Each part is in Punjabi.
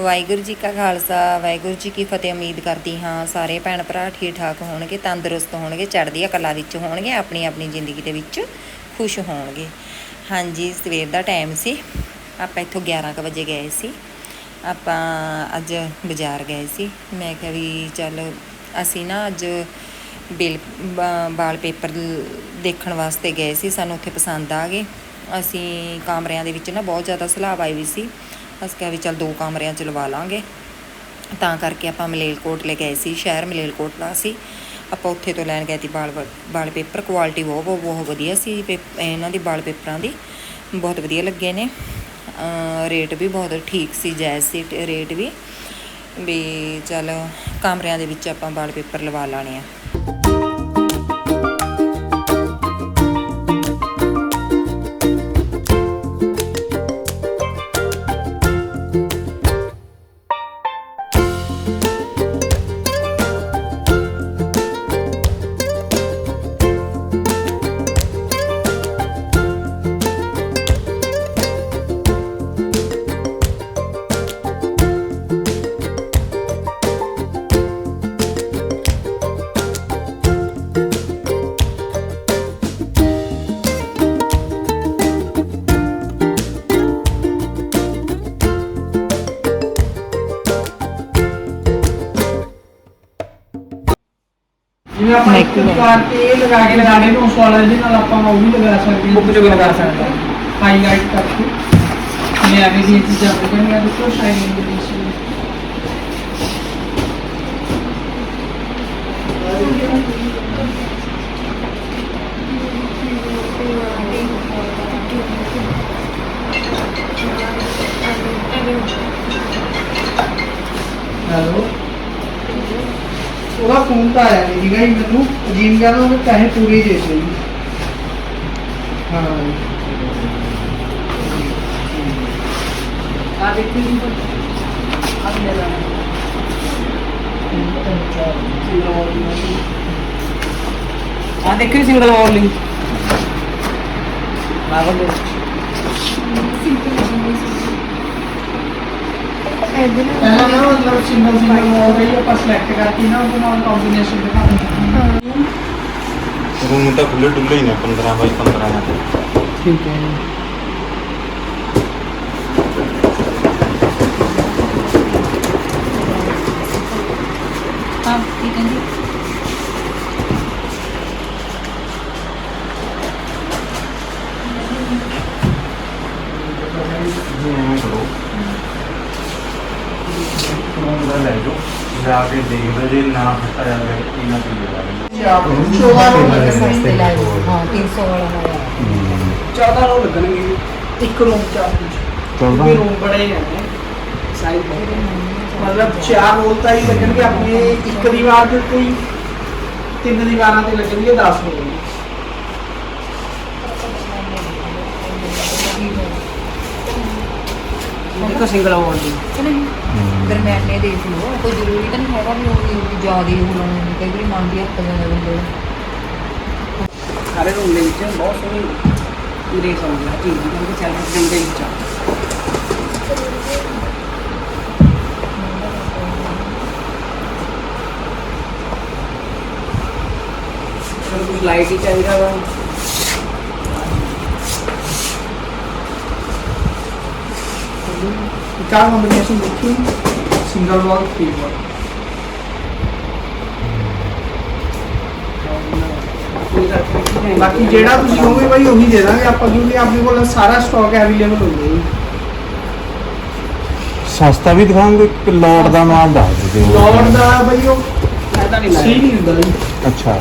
ਵਾਹਿਗੁਰੂ ਜੀ ਕਾ ਖਾਲਸਾ, ਵਾਹਿਗੁਰੂ ਜੀ ਕੀ ਫਤਿਹ। ਉਮੀਦ ਕਰਦੀ ਹਾਂ ਸਾਰੇ ਭੈਣ ਭਰਾ ਠੀਕ ਠਾਕ ਹੋਣਗੇ, ਤੰਦਰੁਸਤ ਹੋਣਗੇ, ਚੜ੍ਹਦੀਆਂ ਕਲਾ ਵਿੱਚ ਹੋਣਗੇ ਆਪਣੀ ਆਪਣੀ ਜ਼ਿੰਦਗੀ ਦੇ ਵਿੱਚ ਖੁਸ਼ ਹੋਣਗੇ। ਹਾਂਜੀ, ਸਵੇਰ ਦਾ ਟਾਈਮ ਸੀ। ਆਪਾਂ ਇੱਥੋਂ 11 ਕੁ ਵਜੇ ਗਏ ਸੀ। ਆਪਾਂ ਅੱਜ ਬਾਜ਼ਾਰ ਗਏ ਸੀ। ਮੈਂ ਕਿਹਾ ਵੀ ਚੱਲ ਅਸੀਂ ਨਾ ਅੱਜ ਬਿਲ ਵਾਲ ਪੇਪਰ ਦੇਖਣ ਵਾਸਤੇ ਗਏ ਸੀ। ਸਾਨੂੰ ਉੱਥੇ ਪਸੰਦ ਆ ਗਏ। ਅਸੀਂ ਕਮਰਿਆਂ ਦੇ ਵਿੱਚ ਨਾ ਬਹੁਤ ਜ਼ਿਆਦਾ ਸਲਾਹ ਆਈ ਵੀ ਸੀ। ਅਸੀਂ ਕਿਹਾ ਵੀ ਚੱਲ ਦੋ ਕਮਰਿਆਂ ਚ ਲਵਾ ਲਾਂਗੇ। ਤਾਂ ਕਰਕੇ ਆਪਾਂ ਮਲੇਲਕੋਟ ਲੈ ਗਏ ਸੀ, ਸ਼ਹਿਰ ਮਲੇਲਕੋਟ ਦਾ ਸੀ। ਆਪਾਂ ਉੱਥੇ ਤੋਂ ਲੈਣ ਗਏ ਸੀ ਵਾਲ ਵਾਲ ਪੇਪਰ ਕੁਆਲਿਟੀ ਬਹੁਤ ਬਹੁਤ ਵਧੀਆ ਸੀ ਪੇਪ- ਇਹਨਾਂ ਦੀ ਵਾਲ ਪੇਪਰਾਂ ਦੀ। ਬਹੁਤ ਵਧੀਆ ਲੱਗੇ ਨੇ। ਰੇਟ ਵੀ ਬਹੁਤ ਠੀਕ ਸੀ, ਜਾਇਜ਼ ਸੀ ਰੇਟ ਵੀ। ਵੀ ਚੱਲ ਕਮਰਿਆਂ ਦੇ ਵਿੱਚ ਆਪਾਂ ਵਾਲ ਪੇਪਰ ਲਵਾ ਲਾਣੇ ਆ। ਜਿਵੇਂ ਆਪਾਂ ਇੱਕ ਕਾਰ ਤੇ ਇਹ ਲਗਾ ਕੇ ਲਗਾਣੇ ਨੂੰ ਉਸ ਵਾਲਾ ਇਹਦੇ ਨਾਲ ਆਪਾਂ ਉਹ ਵੀ ਲਗਾ ਸਕਦੇ ਹਾਂ ਬੁੱਕ ਚ ਵੀ ਲਗਾ ਸਕਦੇ ਹਾਂ। ਹਾਈਲਾਈਟ ਕਰਕੇ ਮੈਂ ਐਵੇਂ ਦੀ ਚੀਜ਼ਾਂ ਬਗਣੀਆਂ ਦੇਖੋ ਸ਼ਾਈਨਿੰਗ ਦੇ ਫੋਨ ਤਾਂ ਆਇਆ ਨਹੀਂ ਸੀਗਾ ਜੀ ਮੈਨੂੰ। ਅਜੀਮ ਕਹਿੰਦਾ ਉਹਨੇ ਪੈਸੇ ਪੂਰੇ ਹੀ ਦੇ ਦਿੱਤੇ ਜੀ। ਹਾਂ। ਆ ਦੇਖੀ ਜੀ। ਆ ਲੈ ਲਾ ਆ ਦੇਖੀ ਸਿੰਗਲ ਵਾਲ ਲਈ। ਆ ਬੰਦੇ ਪਹਿਲਾਂ ਨਾ ਮਤਲਬ ਸਿੰਗਲ ਸਿੰਗਲ ਹੈ ਆਪਾਂ ਸਿਲੈਕਟ ਕਰਕੇ ਨਾ ਉਹਦੇ ਨਾਲ ਕੰਬੀਨੇਸ਼ਨ ਦਿਖਾ ਦਿੰਦੇ ਹਾਂ ਰੂਮ ਤਾਂ ਖੁੱਲੇ ਡੁੱਲੇ ਹੀ ਨੇ 15 ਬਾਈ 15 ਨਾਲ ਠੀਕ ਹੈ। ਜੀ ਹਾਂ ਠੀਕ ਹੈ ਜੀ ਜੀ ਐਵੇਂ ਕਰੋ ਰੂਮ ਦਾ ਲੈ ਜਾਓ ਜਾ ਕੇ ਦੇਖ ਲਓ ਜੇ ਨਾ ਫਟਾ ਜਾਂਦਾ ਕੀ ਨਾ ਕੀ ਜਾਵੇ ਆਪ ਚੋਗਾ ਰੋਲ ਸਸਤੇ ਲਾਏ ਹਾਂ 300 ਵਾਲਾ ਲਾਇਆ 14 ਰੋਲ ਲੱਗਣਗੇ ਜੀ। ਇੱਕ ਰੂਮ ਚਾਰ ਚੌਦਾਂ? ਵੀ ਰੂਮ ਬੜੇ ਹੀ ਨੇ ਸਾਈਜ਼ ਮਤਲਬ ਚਾਰ ਰੋਲ ਤਾਂ ਹੀ ਲੱਗਣਗੇ ਆਪਣੇ ਇੱਕ ਦੀਵਾਰ ਦੇ ਉੱਤੇ ਹੀ ਤਿੰਨ ਦੀਵਾਰਾਂ ਤੇ ਲੱਗਣਗੇ 10 ਰੋਲ ਇੱਕ ਸਿੰਗਲ ਵਾਲ ਲਈ ਦਰਮਿਆਨੇ ਦੇਖ ਲਓ ਕੋਈ ਜ਼ਰੂਰੀ ਤਾਂ ਨਹੀਂ ਹੈਗਾ ਵੀ ਉਹ ਵੀ ਜ਼ਿਆਦਾ ਉਹ ਲਾਉਣੇ ਕਈ ਵਾਰੀ ਮੰਨਦੀ ਹੱਥ ਜਾਂਦੇ ਬੰਦੇ ਸਾਰੇ ਰੂਮ ਦੇ ਵਿੱਚ ਬਹੁਤ ਸੋਹਣੀ ਗ੍ਰੇਸ ਆਉਂਦੀ ਹੈ ਚੀਜ਼ ਦੀ ਕਿਉਂਕਿ ਸੈਲਫ ਦੇ ਵਿੱਚ ਆ। ਫਿਰ ਕੁਝ ਲਾਈਟ ਹੀ ਚਾਹੀਦਾ ਵਾ। ਕਾਰ ਕੰਬੀਨੇਸ਼ਨ ਦੇਖੀ? ਸਿੰਗਲ ਵਾਲ ਥ੍ਰੀ ਵਾਲ ਬਾਕੀ ਜਿਹੜਾ ਤੁਸੀਂ ਕਹੋਗੇ ਬਾਈ ਉਹੀ ਦੇ ਦਾਂਗੇ ਆਪਾਂ ਕਿਉਂਕਿ ਆਪਣੇ ਕੋਲ ਸਾਰਾ ਸਟਾਕ ਅਵੇਲੇਬਲ ਹੁੰਦਾ ਜੀ। ਸਸਤਾ ਵੀ ਦਿਖਾਉਂਗੇ ਕਿ ਲੋਡ ਦਾ ਨਾਮ ਦੱਸ ਦਿਓ। ਲੋਡ ਦਾ ਬਾਈ ਉਹ ਫਾਇਦਾ ਨਹੀਂ ਸਹੀ ਲੱਗਦਾ ਨਹੀਂ ਹੁੰਦਾ ਜੀ ਅੱਛਾ।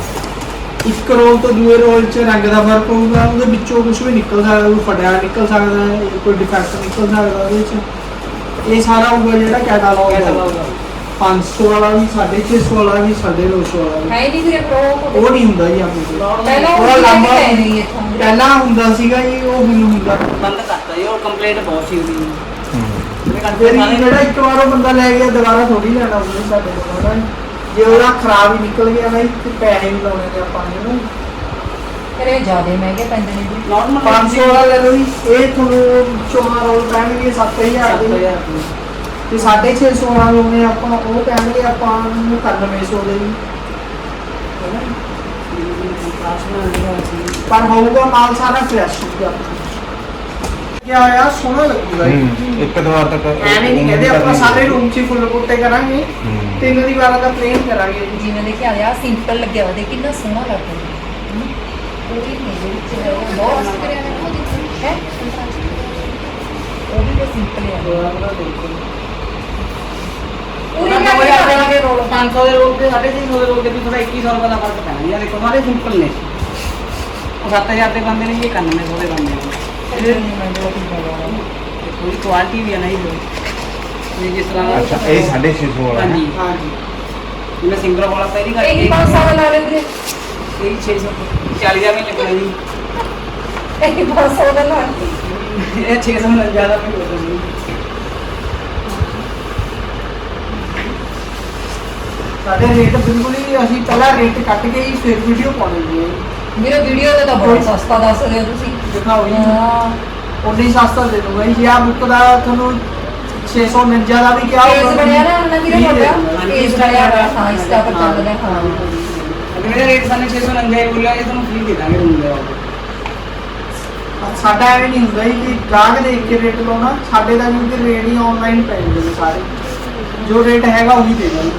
ਇੱਕ ਰੋਲ ਤੋਂ ਦੂਏ ਰੋਲ 'ਚ ਰੰਗ ਦਾ ਫ਼ਰਕ ਹੋਊਗਾ ਉਹਦੇ ਵਿੱਚੋਂ ਕੁਝ ਵੀ ਨਿਕਲ ਸਕਦਾ ਕੋਈ ਫਟਿਆ ਨਿਕਲ ਸਕਦਾ ਹੈ ਕੋਈ ਡਿਫੈਕਟ ਨਿਕਲ ਸਕਦਾ ਉਹਦੇ 'ਚ। ਇਹ ਸਾਰਾ ਹੋਊਗਾ ਜਿਹੜਾ ਕੈਟਾਲੌਗ ਕੈਟਾਲੌਗ ਹੋਊਗਾ ਦਾ। 500 ਵਾਲਾ ਵੀ 650 ਵਾਲਾ ਵੀ 950 ਵਾਲਾ ਵੀ। ਹੈ ਨਹੀਂ ਫਿਰ ਪ੍ਰੋ ਉਹ ਨਹੀਂ ਹੁੰਦਾ ਜੀ ਆਪਣੇ ਕੋਲ। ਪਹਿਲਾਂ ਥੋੜਾ ਉਹ ਲੰਬਾ ਨਹੀਂ ਇੱਥੋਂ। ਪਹਿਲਾਂ ਹੁੰਦਾ ਸੀਗਾ ਜੀ ਉਹ ਹੁਣ ਹੁੰਦਾ। ਬੰਦ ਕਰਤਾ ਜੀ ਉਹ ਕੰਪਲੇਂਟ ਬਹੁਤ ਸੀ ਉਹਦੀ। ਮੇਰੇ ਫਿਰ ਕੰਪਨੀ ਜਿਹੜਾ ਇੱਕ ਵਾਰ ਉਹ ਬੰਦਾ ਲੈ ਗਿਆ ਦੁਬਾਰਾ ਥੋੜੀ ਲੈਣਾ ਉਹਨੇ ਸਾਡੇ ਕੋਲ। ਜੇ ਉਹਦਾ ਖਰਾਬ ਹੀ ਨਿਕਲ ਗਿਆ ਨਾ ਤੇ ਪੈਸੇ ਵੀ ਲਾਉਣੇ ਨੇ ਆਪਾਂ ਨੇ। ਉਹਨੂੰ ਫਿਰ ਇਹ ਜ਼ਿਆਦਾ ਮਹਿੰਗੇ ਪੈਂਦੇ ਨੇ ਜੀ। ਨਾਰਮਲ 500 ਵਾਲਾ ਲੈ ਲਓ ਜੀ। ਇਹ ਤੁਹਾਨੂੰ ਚੋਣਾ ਰੋਲ ਪੈਣਗੇ 7000 ਦੇ। 7000 ਤੇ 650 ਵਾਲਾ ਲੋਨੇ ਆਪਾਂ ਉਹ ਕਹਿਣਗੇ ਆਪਾਂ ਨੂੰ 9100 ਦੇ ਵੀ ਨਾ? ਪਰ ਹੋਊਗਾ ਮਾਲ ਸਾਰਾ ਫਰੈਸ਼ ਹੋਊਗਾ ਕੀ ਆਇਆ ਸੋਹਣਾ ਲੱਗੂਗਾ। ਹੂੰ ਇੱਕ ਦੋ ਵਾਰ ਤੱਕ ਐਵੇਂ ਨਹੀਂ ਕਹਿੰਦੇ ਆਪਾਂ ਸਾਰੇ ਰੂਮ 'ਚ ਹੀ ਫੁੱਲ ਬੂਟੇ ਕਰਾਂਗੇ। ਤਿੰਨ ਦੀਵਾਰਾਂ ਦਾ ਪਲੇਨ ਕਰਾਂਗੇ। ਜਿਵੇਂ ਦੇਖਿਆ ਆ ਸਿੰਪਲ ਲੱਗਿਆ ਉਹਦੇ ਕਿੰਨਾ ਸੋਹਣਾ ਲੱਗਦਾ। ਕੋਈ ਨਹੀਂ ਇਹਦੇ ਵਿੱਚ ਹੈ, ਬਹੁਤ ਕਰਿਆ ਹੈ ਹੈ ਉਹ ਵੀ ਤਾਂ ਸਿੰਪਲ ਹੈ ਪੂਰੀ ਪੂਰੀ ਗੱਲ ਗੱਲ ਕਰਾਂਗੇ ਕਰਾਂਗੇ ਰੋਲ 500 ਦੇ ਰੋਲ ਤੇ 350 ਦੇ ਰੋਲ ਤੇ ਵੀ ਥੋੜਾ 2100 ਰੁਪਏ ਦਾ ਫ਼ਰਕ ਪੈਣਾ ਯਾਰ ਦੇਖੋ ਸਾਰੇ ਸਿੰਪਲ ਨੇ ਉਹ 7000 ਦੇ ਬੰਦੇ ਨੇ ਇਹ 9100 ਦੇ ਬੰਦੇ ਨੇ ਤੇ ਥੋੜੀ ਕੁਆਲਿਟੀ ਵੀ ਹੈ ਨਾ ਇਹ ਇਹ ਜਿਸ ਤਰ੍ਹਾਂ ਅੱਛਾ ਇਹ 650 ਵਾਲਾ ਹੈ ਹਾਂਜੀ ਹਾਂਜੀ ਜਿਵੇਂ ਸਿੰਗਲ ਵਾਲਾ ਪਹਿਲੀ ਗੱਲ ਇਹ 500 ਦਾ ਲਾ ਲੈ ਵੀਰੇ ਇਹ 640 ਦਾ ਵੀ ਲੱਗਣਾ ਜੀ ਇਹ 500 ਦਾ ਲਾ ਇਹ 600 ਨਾਲ ਜ਼ਿਆਦਾ ਵੀ ਲੱਗਣਾ ਸਾਡੇ ਰੇਟ ਬਿਲਕੁਲ ਹੀ ਅਸੀਂ ਪਹਿਲਾਂ ਰੇਟ ਕੱਟ ਕੇ ਹੀ ਫਿਰ ਵੀਡੀਓ ਪਾਉਣੀ ਹੈ ਮੇਰੇ ਵੀਡੀਓ ਤੇ ਤਾਂ ਬਹੁਤ ਸਸਤਾ ਦੱਸ ਰਹੇ ਹੋ ਤੁਸੀਂ। ਦਿਖਾਓ ਜੀ। ਹਾਂ। ਉਨੀ ਹੀ ਸਸਤਾ ਦੇ ਦੂੰਗਾ ਜੀ। ਜੇ ਆ ਬੁੱਕ ਦਾ ਤੁਹਾਨੂੰ 649 ਦਾ ਵੀ ਕਿਹਾ ਪੇਜ ਬਣਿਆ ਨਾ ਉਹਨਾਂ ਦੇ। ਪੇਜ ਬਣਿਆ ਹੋਇਆ ਹਾਂ ਇੰਸਟਾ ਪਰ ਚੱਲਦਾ। ਹਾਂ। ਅਗਰ ਮੇਰਾ ਰੇਟ ਸਾਨੂੰ 699 ਹੀ ਬੋਲਿਆ ਇਹ ਤੁਹਾਨੂੰ ਫ੍ਰੀ ਦੇ ਦਾਂਗੇ ਰੂਮ ਦੇ ਸਾਡਾ ਐਵੇਂ ਨਹੀਂ ਹੁੰਦਾ ਜੀ ਕਿ ਗਾਹਕ ਦੇਖ ਕੇ ਰੇਟ ਲਾਉਣਾ ਸਾਡੇ ਦਾ ਕਿਉਂਕਿ ਰੇਟ ਹੀ ਆਨਲਾਈਨ ਪੈ ਜਾਂਦੇ ਨੇ ਸਾਰੇ। ਜੋ ਰੇਟ ਹੈਗਾ ਉਹੀ ਦੇ ਦਾਂਗੇ।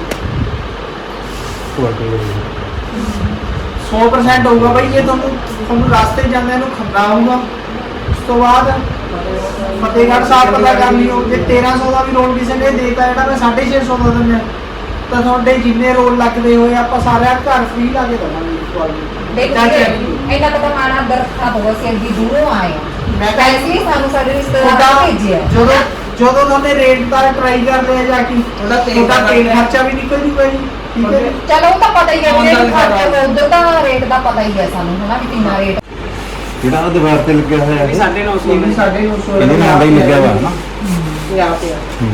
ਕੁਆਲਿਟੀ ਵਧੀਆ 100% ਹੋਊਗਾ ਬਾਈ ਇਹ ਤੁਹਾਨੂੰ ਤੁਹਾਨੂੰ ਰਸਤੇ 'ਚ ਜਾਂਦਿਆਂ ਨੂੰ ਖੰਨਾ ਆਊਗਾ। ਉਸ ਤੋਂ ਬਾਅਦ ਫਤਿਹਗੜ੍ਹ ਸਾਹਿਬ ਪਤਾ ਕਰ ਲਿਓ ਜੇ 1300 ਦਾ ਵੀ ਰੋਲ ਕਿਸੇ ਨੇ ਦੇਤਾ ਜਿਹੜਾ ਮੈਂ 650 ਦਾ ਦਿੰਦਾ। ਤਾਂ ਤੁਹਾਡੇ ਜਿੰਨੇ ਰੋਲ ਲੱਗਦੇ ਹੋਏ ਆਪਾਂ ਸਾਰਿਆਂ ਘਰ ਫ੍ਰੀ ਲਾ ਕੇ ਦਵਾਂਗੇ ਤੁਹਾਨੂੰ ਦੇਖੀਏ ਇਹਨਾਂ ਦਾ ਮਾਣਾ ਦਰਖਾ ਦੋ ਅਸੀਂ ਅੱਗੇ ਦੂਰੋਂ ਆਏ ਹਾਂ। ਮੈਂ ਤਾਂ ਲਈ ਸਾਨੂੰ ਸਾਡੇ ਰਿਸ਼ਤੇਦਾਰ ਤੁਹਾਡਾ ਨੇ ਭੇਜਿਆ। ਜਦੋਂ ਜਦੋਂ ਤੁਹਾਡੇ ਰੇਟ ਦਾ ਟਰਾਈ ਕਰਦੇ ਆ ਜਾ ਕੇ ਉਹਦਾ ਤੇਲ ਦਾ ਤੇਲ ਖਰਚਾ ਵੀ ਨਿਕਲ ਜੂਗਾ ਜੀ ਠੀਕ ਹੈ ਚਲੋ ਉਹ ਤਾਂ ਪਤਾ ਹੀ ਹੈ ਤਾਂ ਖਰਚਾ ਉਧਰ ਦਾ ਰੇਟ ਦਾ ਪਤਾ ਹੀ ਹੈ ਸਾਨੂੰ ਹਨਾ ਵੀ ਕਿੰਨਾ ਰੇਟ ਜਿਹੜਾ ਉਹ ਦੀਵਾਰ ਤੇ ਲੱਗਿਆ ਹੋਇਆ ਹੈ। 950 ਇਹ ਵੀ ਨੇ ਸਾਡੇ ਨੂੰ ਸੋ ਇਹਦੇ ਨਾਲ ਦਾ ਹੀ ਲੱਗਿਆ ਹੋਇਆ ਨਾ। ਪਿਆ ਹੂੰ।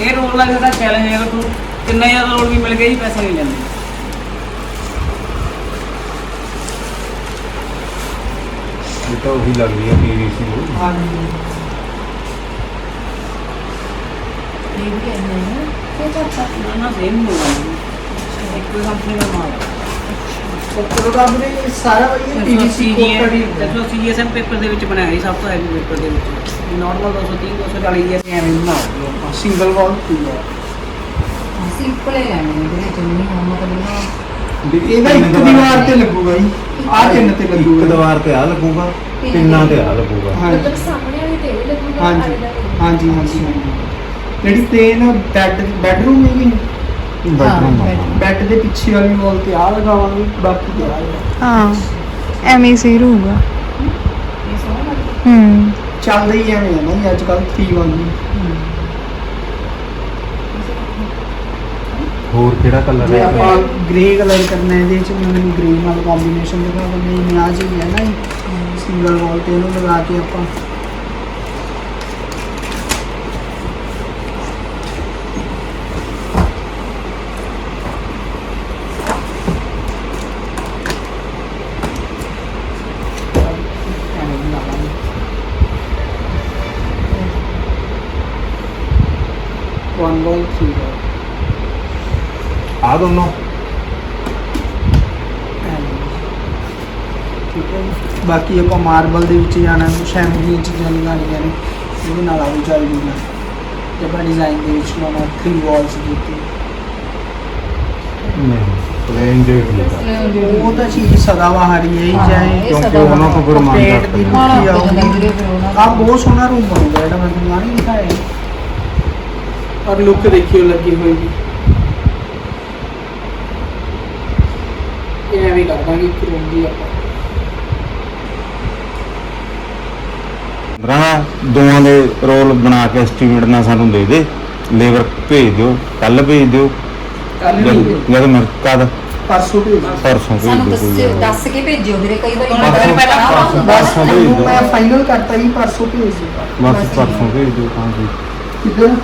ਇਹ ਰੋਲ ਦਾ ਜਿਹੜਾ ਚੈਲੰਜ ਹੈ ਤੂੰ ਕਿੰਨਾ ਜ਼ਿਆਦਾ ਰੋਲ ਵੀ ਮਿਲ ਗਏ ਜੀ ਪੈਸੇ ਨਹੀਂ ਲੈਂਦੇ। ਇਹ ਤਾਂ ਉਹੀ ਲੱਗਦੀ ਹੈ ਪੀਵੀਸੀ ਨੂੰ ਹਾਂਜੀ। ਇਹ ਵੀ ਇੰਨਾ ਹੀ ਹੈ ਇਹ ਤਾਂ ਨਾ ਨਾ ਸੇਮ ਨਹੀਂ ਹੋਗਾ ਇੱਕ ਕੰਪਨੀ ਦਾ ਮਾਲ। ਹੈ ਸੱਤਰ ਦਾ ਸਾਰਾ ਇਹ ਪੀਵੀਸੀ ਹੁੰਦਾ ਦੇਖੋ ਸੀਐਸਐਮ ਪੇਪਰ ਦੇ ਵਿੱਚ ਬਣਾਇਆ ਸੀ ਸਭ ਤੋਂ ਹੈਵੀ ਪੇਪਰ ਦੇ ਵਿੱਚ। ਨਾਰਮਲ 230 240 ਜੀ ਅਸੀਂ ਐਵੇਂ ਬਣਾਉਂਦੇ ਆਪਾਂ। ਸਿੰਗਲ ਵਾਲ ਪੂਰਾ। ਸਿੰਪਲ ਹੀ ਲੈਣੇ ਨੇ ਵੀਰੇ ਚੁੰਨੀ ਹੋਣ ਮਤਲਬ ਨਾ ਇਹਦਾ ਇੱਕ ਦੀਵਾਰ ਤੇ ਲੱਗੂਗਾ ਜੀ। ਆਹ ਤਿੰਨ ਤੇ ਇੱਕ ਲੱਗੂਗਾ ਦੀਵਾਰ ਤੇ ਆ ਲੱਗੂਗਾ ਤਿੰਨਾਂ ਤੇ ਆ ਲੱਗੂਗਾ। ਹਾਂਜੀ। ਸਾਹਮਣੇ ਵਾਲੀ ਤੇ ਵੀ ਲੱਗੂਗਾ ਹਾਂਜੀ। ਆਲੇ ਦੁਆਲੇ। ਹਾਂਜੀ ਹਾਂਜੀ। ਜਿਹੜੀ ਤਿੰਨ ਬੈੱਡ ਬੈੱਡਰੂਮ ਹੈਗੀ ਬੈਡਰੂਮ ਹਾਂ, ਬੈੱਡ ਦੇ ਪਿੱਛੇ ਵਾਲੀ ਵਾਲ ਤੇ ਆ ਲਗਾਵਾਂਗੇ ਬਾਕੀ ਤੇ ਆ। ਹਾਂ ਐਵੇਂ ਹੀ ਸਹੀ ਰਹੂਗਾ। ਇਹ ਸੋਹਣਾ ਲੱਗਦਾ ਹੂੰ। ਚੱਲਦਾ ਹੀ ਐਵੇਂ ਹੈ ਨਾ ਅੱਜ ਕੱਲ੍ਹ 3 ਵਾਲੀ ਹੋਰ ਕਿਹੜਾ ਕਲਰ ਜੇ ਹੈ? ਆਪਾਂ ਗ੍ਰੇ ਕਲਰ ਕਰਨਾ ਹੈ, ਇਹਦੇ ਚ ਮੈਂ ਮੈਨੂੰ ਗ੍ਰੇ ਨਾਲ ਕੰਬੀਨੇਸ਼ਨ ਦਿਖਾ ਦਿੰਦੇ ਹਾਂ ਨਿਆਜ ਹੀ ਹੈ ਨਾ ਸਿੰਗਲ ਵਾਲ ਤੇ ਇਹਨੂੰ ਲਗਾ ਕੇ ਆਪਾਂ। ਲਾਂਗੇ ਵਨ ਬਾਲ ਥ੍ਰੀ ਬਾਲ ਆ ਦੋਨੋਂ ਠੀਕ ਹੈ ਜੀ। ਬਾਕੀ ਆਪਾਂ ਮਾਰਬਲ ਦੇ ਵਿੱਚ ਜਾਣਾ ਕੁਛ ਐਵੇਂ ਦੀਆਂ ਚੀਜ਼ਾਂ ਲਗਾਉਣੀਆਂ ਨੇ। ਇਹਦੇ ਨਾਲ ਆਉ ਚੱਲ ਜੂਗਾ ਤੇ ਆਪਾਂ ਡਿਜ਼ਾਈਨ ਦੇ ਵਿੱਚ ਲਾਉਣਾ 3 ਵਾਲਸ ਦੇ ਉੱਤੇ। ਨਹੀਂ ਪਲੇਨ ਜੋ ਹੀ ਉਹ ਤਾਂ ਚੀਜ਼ ਸਦਾ ਬਾਹਰ ਹੀ ਹੈ ਹਾਂ, ਚਾਹੇ ਇਹ ਕਿਉਂਕਿ ਉਹਨਾਂ ਤੋਂ ਫਿਰ ਮੰਗ ਪੇਟ ਦੀ ਮਾਣਾ ਮੁੱਠੀ ਹੋ ਜਾਂਦਾ ਆਊਗੀ ਵੀਰੇ ਫਿਰ ਉਹਨਾਂ ਆ ਬਹੁਤ ਸੋਹਣਾ ਰੂਮ ਬਣੂਗਾ ਜਿਹੜਾ ਮੈਂ ਤੁਹਾਨੂੰ ਨਹੀਂ ਦਿਖਾਇਆ। ਔਰ ਲੁੱਕ ਦੇਖਿਓ ਲੱਗੀ ਹੋਏਗੀ। ਐਵੇਂ ਕਰ ਦਾਂਗੇ ਇੱਕ ਰੂਮ ਦੀ ਆਪਾਂ। ਰਾਂ ਦੋਵਾਂ ਦੇ ਰੋਲ ਬਣਾ ਕੇ ਐਸਟੀਮੇਟ ਨਾਲ ਸਾਨੂੰ ਦੇ ਦੇ। ਲੇਬਰ ਭੇਜ ਦਿਓ ਕੱਲ ਭੇਜ ਦਿਓ। ਕੱਲ ਜਦ ਕਦ ਪਰਸੋਂ ਭੇਜ ਦਿਓ। ਪਰਸੋਂ ਭੇਜ ਸਾਨੂੰ ਦਿਓ ਕੋਈ ਦੱਸ ਗੱਲ ਦੱਸ ਕੇ ਭੇਜਿਓ ਵੀਰੇ ਕਈ ਵਾਰੀ ਪਰਸੋਂ- ਪਹਿਲਾਂ ਪਰਸੋਂ ਭੇਜ ਦਿਓ। ਮੈਂ ਫਾਈਨਲ ਕਰਤਾ ਜੀ ਪਰਸੋਂ ਭੇਜ ਦਿਓ। ਬਸ ਪਰਸੋਂ ਭੇਜ ਦਿਓ ਤਾਂ ਜੀ ਕਿੱਧਰ